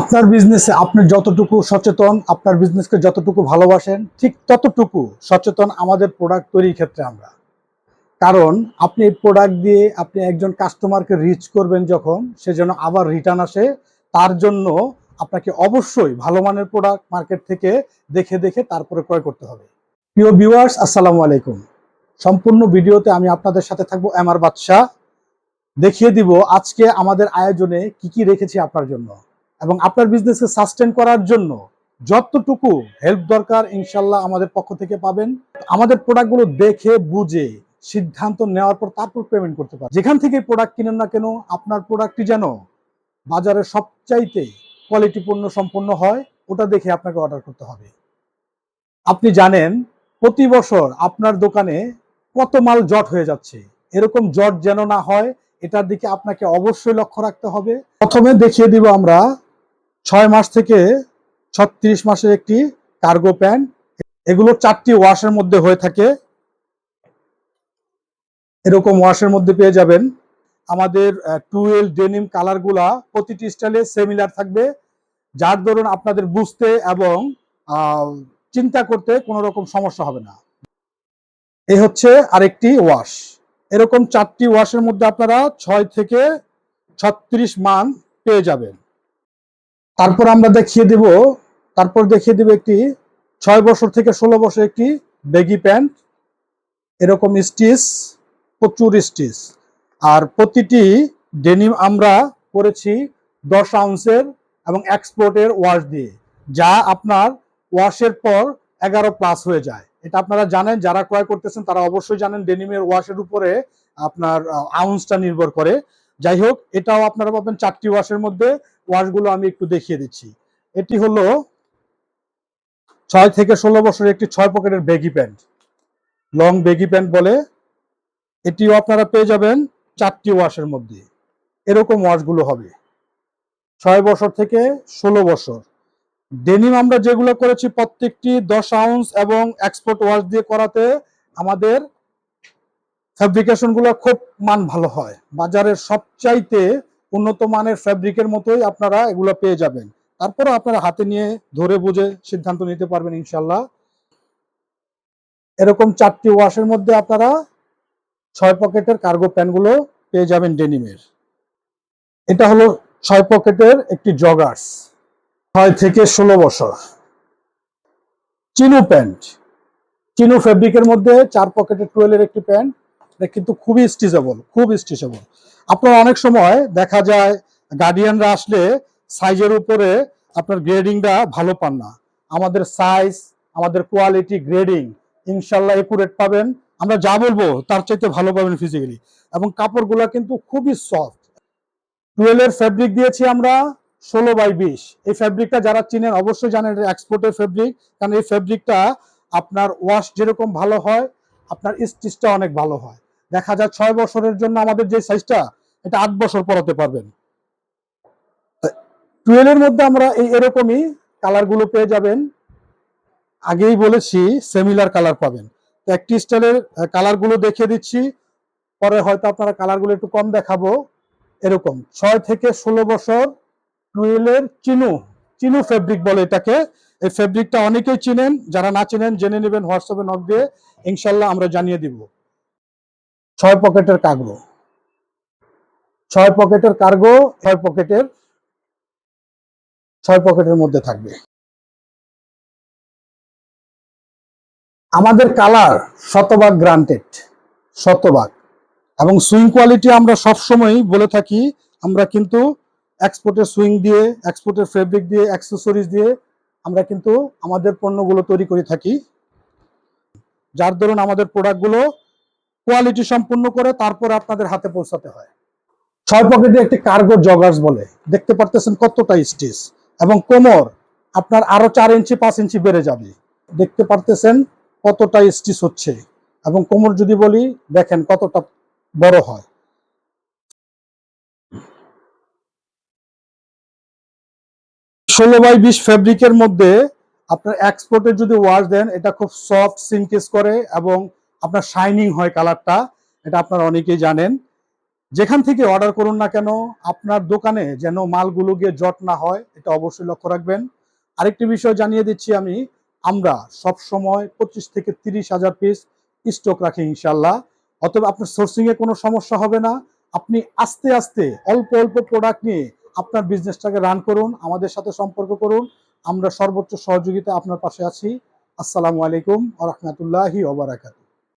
আপনার বিজনেসে আপনি যতটুকু সচেতন, আপনার বিজনেসকে যতটুকু ভালোবাসেন, ঠিক ততটুকু সচেতন আমাদের প্রোডাক্ট তৈরির ক্ষেত্রে আমরা। কারণ আপনি এই প্রোডাক্ট দিয়ে আপনি একজন কাস্টমারকে রিচ করবেন যখন, সে যেন আবার রিটার্ন আসে, তার জন্য আপনাকে অবশ্যই ভালো মানের প্রোডাক্ট মার্কেট থেকে দেখে দেখে তারপরে ক্রয় করতে হবে। প্রিয় ভিউয়ার্স আসসালামু আলাইকুম। সম্পূর্ণ ভিডিওতে আমি আপনাদের সাথে থাকব এমআর বাদশাহ। দেখিয়ে দিব আজকে আমাদের আয়োজনে কি কি রেখেছি আপনার জন্য। এবং আপনার বিজনেসকে সাস্টেন করার জন্য যতটুকু হেল্প দরকার ইনশাল্লাহ আমাদের পক্ষ থেকে পাবেন। আমাদের প্রোডাক্টগুলো দেখে, বুঝে, সিদ্ধান্ত নেওয়ার পর তারপর পেমেন্ট করতে পারেন যেখান থেকে প্রোডাক্ট কিনেন না কেন, আপনার প্রোডাক্টটি যেন বাজারে সবচাইতে কোয়ালিটিপূর্ণ সম্পন্ন হয়, ওটা দেখে আপনাকে অর্ডার করতে হবে। আপনি জানেন, প্রতি বছর আপনার দোকানে কত মাল জট হয়ে যাচ্ছে। এরকম জট যেন না হয়, এটার দিকে আপনাকে অবশ্যই লক্ষ্য রাখতে হবে। প্রথমে দেখিয়ে দিব আমরা ছয় মাস থেকে ছত্রিশ মাসের একটি কার্গো প্যান্ট এগুলো চারটি ওয়াশের মধ্যে হয়ে থাকে। এরকম ওয়াশের মধ্যে পেয়ে যাবেন। আমাদের টুয়েল ডেনিম কালারগুলা প্রতিটি স্টাইলে সেমিলার থাকবে। যার দরুন আপনাদের বুঝতে এবং চিন্তা করতে কোনো রকম সমস্যা হবে না। এই হচ্ছে আরেকটি ওয়াশ এরকম চারটি ওয়াশের মধ্যে আপনারা ছয় থেকে ছত্রিশ মান পেয়ে যাবেন। তারপর আমরা দেখিয়ে দেব, তারপর দেখিয়ে দেব একটি ছয় বছর থেকে ষোলো বছর একটি বেগি প্যান্ট এরকম স্টিচ প্রচুর স্টিচ আর প্রতিটি ডেনিম আমরা করেছি দশ আউন্সের এবং এক্সপোর্টের ওয়াশ দিয়ে, যা আপনার ওয়াশের পর এগারো প্লাস হয়ে যায়। এটা আপনারা জানেন, যারা ক্রয় করতেছেন তারা অবশ্যই জানেন ডেনিমের ওয়াশের উপরে আপনার আউন্সটা নির্ভর করে। যাই হোক এটাও আপনারা পাবেন চারটি ওয়াশের মধ্যে। ওয়াশগুলো আমি একটু দেখিয়ে দিচ্ছি। এটি হলো ছয় থেকে ষোলো বছরের একটি ছয় পকেটের baggy pant long baggy pant বলে। এটিও আপনারা পেয়ে যাবেন চারটি ওয়াশের মধ্যে। এরকম ওয়াশগুলো হবে। ছয় বছর থেকে ষোলো বছর। ডেনিম আমরা যেগুলো করেছি প্রত্যেকটি দশ আউন্স এবং এক্সপোর্ট ওয়াশ দিয়ে করাতে আমাদের ফ্যাব্রিকেশনগুলো খুব মান ভালো হয়। বাজারের সবচাইতে উন্নত মানের ফ্যাব্রিকের মতোই আপনারা এগুলো পেয়ে যাবেন। তারপরে আপনারা হাতে নিয়ে ধরে বুঝে সিদ্ধান্ত নিতে পারবেন ইনশাল্লাহ এরকম চারটি ওয়াশের মধ্যে আপনারা ছয় পকেটের কার্গো প্যান্টগুলো পেয়ে যাবেন ডেনিমের এটা হলো ছয় পকেটের একটি জগার্স ছয় থেকে ষোলো বছর। চিনু প্যান্ট। চিনু ফেব্রিকের মধ্যে চার পকেটের টুয়েলের একটি প্যান্ট। কিন্তু খুবই স্টিচেবল খুব স্টিচেবল আপনার অনেক সময় দেখা যায় গার্ডিয়ানরা আসলে সাইজের উপরে আপনার গ্রেডিংটা ভালো পান না। আমাদের সাইজ আমাদের কোয়ালিটি গ্রেডিং ইনশাল্লাহ একুরেট পাবেন। আমরা যা বলব, তার চাইতে ভালো পাবেন ফিজিক্যালি এবং কাপড়গুলো কিন্তু খুবই সফট টুয়েলের ফেব্রিক দিয়েছি আমরা ষোলো বাই বিশ। এই ফেব্রিকটা যারা চিনেন, অবশ্যই জানেন এক্সপোর্টের ফেব্রিক কারণ এই ফেব্রিকটা আপনার ওয়াশ যেরকম ভালো হয়, আপনার স্টিচটা অনেক ভালো হয়। দেখা যায় ছয় বছরের জন্য আমাদের যে সাইজটা এটা আট বছর পরাতে পারবেন। টুয়েলের মধ্যে আমরা এই এরকমই কালারগুলো পেয়ে যাবেন। আগেই বলেছি সেমিলার কালার পাবেন। তো একটি স্টাইলের কালারগুলো দেখিয়ে দিচ্ছি। পরে হয়তো আপনারা কালারগুলো একটু কম দেখাবো। এরকম, ছয় থেকে ষোলো বছর টুয়েলের চিনু চিনু ফেব্রিক বলে এটাকে। এই ফেব্রিকটা অনেকেই চিনেন, যারা না চিনেন, জেনে নেবেন, হোয়াটসঅ্যাপে নক দিয়ে। ইনশাল্লাহ আমরা জানিয়ে দিব। ছয় পকেটের কার্গো ছয় পকেটের কার্গো ছয় পকেটের ছয় পকেটের মধ্যে থাকবে। আমাদের কালার শতভাগ গ্রান্টেড শতভাগ। এবং সুইং কোয়ালিটি আমরা সবসময়ই বলে থাকি, আমরা কিন্তু এক্সপোর্টের সুইং দিয়ে এক্সপোর্টের ফেব্রিক দিয়ে অ্যাক্সেসরিজ দিয়ে আমরা কিন্তু আমাদের পণ্যগুলো তৈরি করে থাকি। যার দরুন আমাদের প্রোডাক্টগুলো কোয়ালিটি সম্পূর্ণ করে তারপর আপনাদের হাতে পৌঁছাতে হয়। ছয় পকেটে একটি কার্গো জগার্স বলে। দেখতে পারতেছেন কতটা স্টিচ এবং কোমর আপনার আরও চার ইঞ্চি, পাঁচ ইঞ্চি বেড়ে যাবে। দেখতে পারতেছেন কতটা স্টিচ হচ্ছে। এবং কোমর যদি বলি, দেখেন কতটা বড় হয়। ষোলো বাই বিশ ফেব্রিকের মধ্যে আপনার এক্সপোর্টে যদি ওয়াশ দেন, এটা খুব সফট সিনকেস করে এবং আপনার শাইনিং হয় কালারটা এটা আপনারা অনেকেই জানেন। যেখান থেকে অর্ডার করুন না কেন, আপনার দোকানে যেন মালগুলো গিয়ে জট না হয়, এটা অবশ্যই লক্ষ্য রাখবেন। আরেকটি বিষয় জানিয়ে দিচ্ছি আমি, আমরা সব সময় পঁচিশ থেকে তিরিশ হাজার পিস স্টক রাখি ইনশাল্লাহ অতএব আপনার সোর্সিং এ কোনো সমস্যা হবে না। আপনি আস্তে আস্তে অল্প অল্প প্রোডাক্ট নিয়ে আপনার বিজনেসটাকে রান করুন, আমাদের সাথে সম্পর্ক করুন। আমরা সর্বোচ্চ সহযোগিতা আপনার পাশে আছি। আসসালামু আলাইকুম আ রহমতুল্লাহি